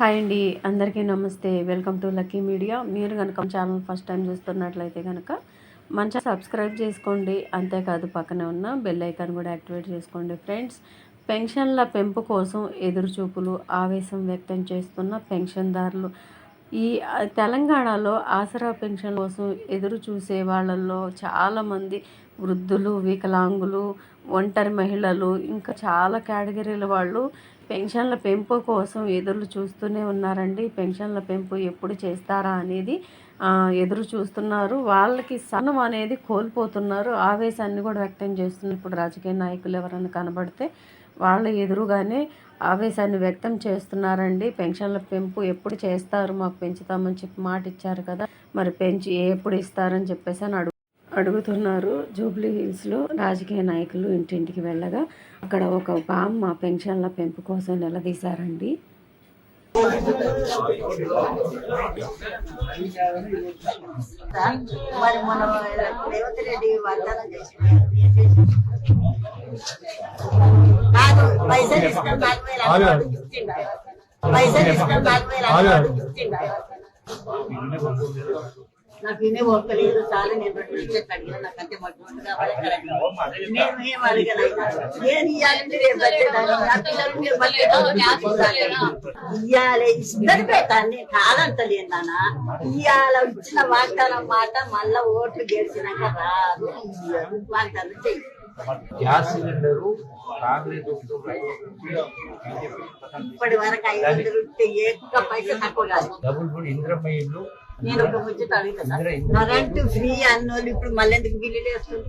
Hi అండి అందరికీ నమస్తే. Welcome to Lucky Media. మీరు కనుక ఛానల్ ఫస్ట్ టైం చూస్తున్నట్లయితే కనుక మంచిగా సబ్స్క్రైబ్ చేసుకోండి. అంతేకాదు పక్కనే ఉన్న బెల్ ఐకాన్ కూడా యాక్టివేట్ చేసుకోండి ఫ్రెండ్స్. పెన్షన్ల పెంపు కోసం ఎదురుచూపులు ఆవేశం వ్యక్తం చేస్తున్న పెన్షన్దారులు ఈ తెలంగాణలో ఆసరా పెన్షన్ కోసం ఎదురు చూసే వాళ్ళల్లో చాలామంది వృద్ధులు వికలాంగులు ఒంటరి మహిళలు ఇంకా చాలా కేటగిరీల వాళ్ళు పెన్షన్ల పెంపు కోసం ఎదురు చూస్తూనే ఉన్నారండి. పెన్షన్ల పెంపు ఎప్పుడు చేస్తారా అనేది ఎదురు చూస్తున్నారు. వాళ్ళకి సనం అనేది కోల్పోతున్నారు. ఆవేశాన్ని కూడా వ్యక్తం చేస్తున్నారు ఇప్పుడు రాజకీయ నాయకులు ఎవరైనా కనబడితే వాళ్ళ ఎదురుగానే ఆవేశాన్ని వ్యక్తం చేస్తున్నారండి. పెన్షన్ల పెంపు ఎప్పుడు చేస్తారు? మాకు పెంచుతామని చెప్పి మాట ఇచ్చారు కదా. మరి పెంచి ఎప్పుడు ఇస్తారని చెప్పేసి అని అడుగు అడుగుతున్నారు. జూబ్లీ హిల్స్లో రాజకీయ నాయకులు ఇంటింటికి వెళ్ళగా అక్కడ ఒక బామ్మ పెన్షన్ల పెంపు కోసం నిలదీశారండి. మరి మనం రేవంత్ రెడ్డి వాగ్దానం చేసి పైసలు. ఇచ్చిండా? పైసలు. ఇచ్చిండా? నాకు ఇనే ఒక్కలేదు చాలా నేను రెండు ఇచ్చేసి అడిగిన నాకు అంతే మొట్టమొదటి కావాలి. నేను ఏం అడగలేదు నేను ఇవ్వాలంటే రేపు ఇయ్యాలి ఇద్దరు కాదంటలేదు నాన్న ఇయ్యాల ఇచ్చిన వాగ్దానం మాట మళ్ళా ఓట్లు గెలిచినాక రాదు. వాగ్దానం చెయ్యి గ్యాస్ సిలిండర్ కాంగ్రెస్ ప్రభుత్వం ఇప్పటి వరకు ఐదు వందలు ఉంటే ఎక్కువ పైసలు తక్కువ కాదు. డబుల్ బుడ్ ఇంద్రమ్మ ఇల్లు నేను ఒక ముచ్చట అడుగుతా కరెంటు ఫ్రీ అన్నోళ్ళు ఇప్పుడు మళ్ళీ ఎందుకు బిల్లులు వేస్తుంది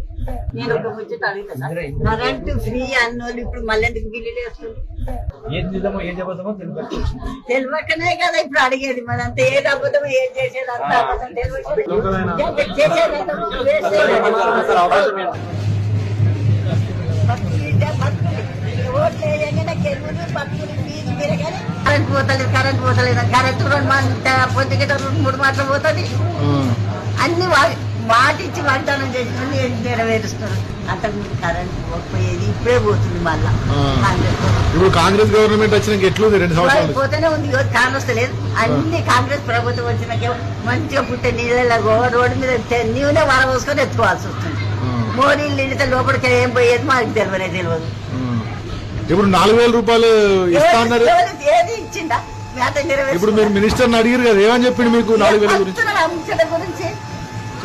నేను ఒక ముచ్చట అడుగుతా కరెంటు ఫ్రీ అన్నోళ్ళు ఇప్పుడు మళ్ళీ ఎందుకు బిల్లులు వేస్తుంది తెలియదు. తెలియకనే కదా ఇప్పుడు అడిగేది. మరి అంత ఏది అబద్ధం ఏది చేసేది అంత అబద్ధం తెలియక చేసేదంతా కరెంట్ పోతలేదు కరెంట్ పోతలేదు కరెంట్ రెండు మాట పొద్దుకి రెండు మూడు మాటలు పోతుంది. అన్ని మాటిచ్చి వాగ్దానం చేసిన నెరవేరుస్తున్నారు? అంతకుముందు కరెంట్ పోయేది ఇప్పుడే పోతుంది మళ్ళా. ఇప్పుడు కాంగ్రెస్ గవర్నమెంట్ వచ్చినాక ఎట్లుంది రెండు సంవత్సరాలు? పోతేనే ఉంది కాంగ్రెస్ లేదు. అన్ని కాంగ్రెస్ ప్రభుత్వం వచ్చినాక మంచిగా పుట్టే నీళ్ళ రోడ్డు మీద నీవునే వర పోసుకొని ఎత్తుకోవాల్సి వస్తుంది. మోడీ నిండితే లోపలికి ఏం పోయేది మాకు తెలియనే తెలియదు ఇప్పుడు నాలుగు వేల రూపాయలు ఇస్తా అన్నారు. ఎవరు- ఏది ఇచ్చిందా? మేత ఇప్పుడు మీరు మినిస్టర్ని అడిగారు కదా ఏమని చెప్పిండు మీకు నాలుగు వేల గురించి?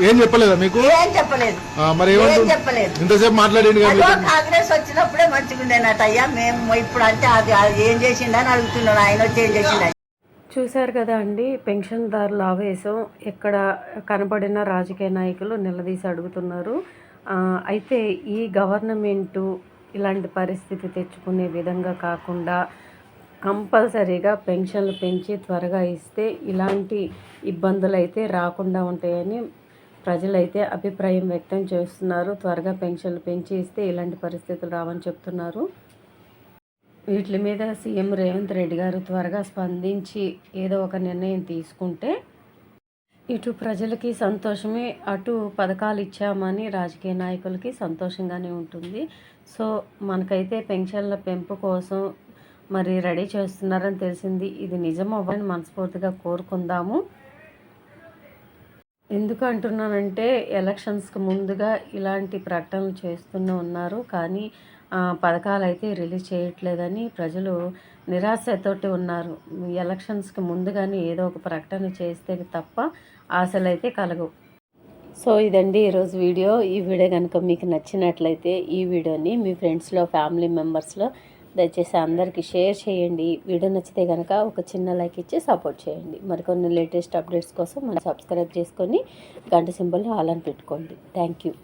ఏం చెప్పలేదా మీకు? ఏం చెప్పలేదు. ఆ, మరి ఏం ఏమంటు చెప్పలేదు. ఇంతసేపు మాట్లాడండి. కాంగ్రెస్ వచ్చినప్పుడే మంచిగా ఉండేనట అయ్యా మేము ఇప్పుడు అంటే అది అది ఏం చేసిండని అడుగుతున్నాడు ఆయన వచ్చి ఏం చేసిండ చూశారు కదా అండి పెన్షన్దారుల ఆవేశం ఎక్కడ కనబడిన రాజకీయ నాయకులు నిలదీసి అడుగుతున్నారు. ఆ, అయితే ఈ గవర్నమెంటు ఇలాంటి పరిస్థితి తెచ్చుకునే విధంగా కాకుండా కంపల్సరీగా పెన్షన్లు పెంచి త్వరగా ఇస్తే ఇలాంటి ఇబ్బందులు అయితే రాకుండా ఉంటాయని ప్రజలైతే అభిప్రాయం వ్యక్తం చేస్తున్నారు. త్వరగా పెన్షన్లు పెంచి ఇస్తే ఇలాంటి పరిస్థితులు రావని చెప్తున్నారు. వీటి మీద సీఎం రేవంత్ రెడ్డి గారు త్వరగా స్పందించి ఏదో ఒక నిర్ణయం తీసుకుంటే ఇటు ప్రజలకి సంతోషమే అటు పథకాలు ఇచ్చామని రాజకీయ నాయకులకి సంతోషంగానే ఉంటుంది. సో మనకైతే పెన్షన్ల పెంపు కోసం మరి రెడీ చేస్తున్నారని తెలిసింది. ఇది నిజం అవ్వని మనస్ఫూర్తిగా కోరుకుందాము. ఎందుకు అంటున్నానంటే ఎలక్షన్స్కి ముందుగా ఇలాంటి ప్రకటనలు చేస్తూనే ఉన్నారు. కానీ పథకాలు అయితే రిలీజ్ చేయట్లేదని ప్రజలు నిరాశతోటి ఉన్నారు. ఎలక్షన్స్కి ముందుగానే ఏదో ఒక ప్రకటన చేస్తే తప్ప ఆశలు అయితే కలగవు. సో ఇదండి ఈరోజు వీడియో. ఈ వీడియో కనుక మీకు నచ్చినట్లయితే ఈ వీడియోని మీ ఫ్రెండ్స్లో ఫ్యామిలీ మెంబర్స్లో దయచేసి అందరికీ షేర్ చేయండి. వీడియో నచ్చితే కనుక ఒక చిన్న లైక్ ఇచ్చి సపోర్ట్ చేయండి. మరికొన్ని లేటెస్ట్ అప్డేట్స్ కోసం మనం సబ్స్క్రైబ్ చేసుకొని గంట సింబల్ ఆల్ అని పెట్టుకోండి. Thank you.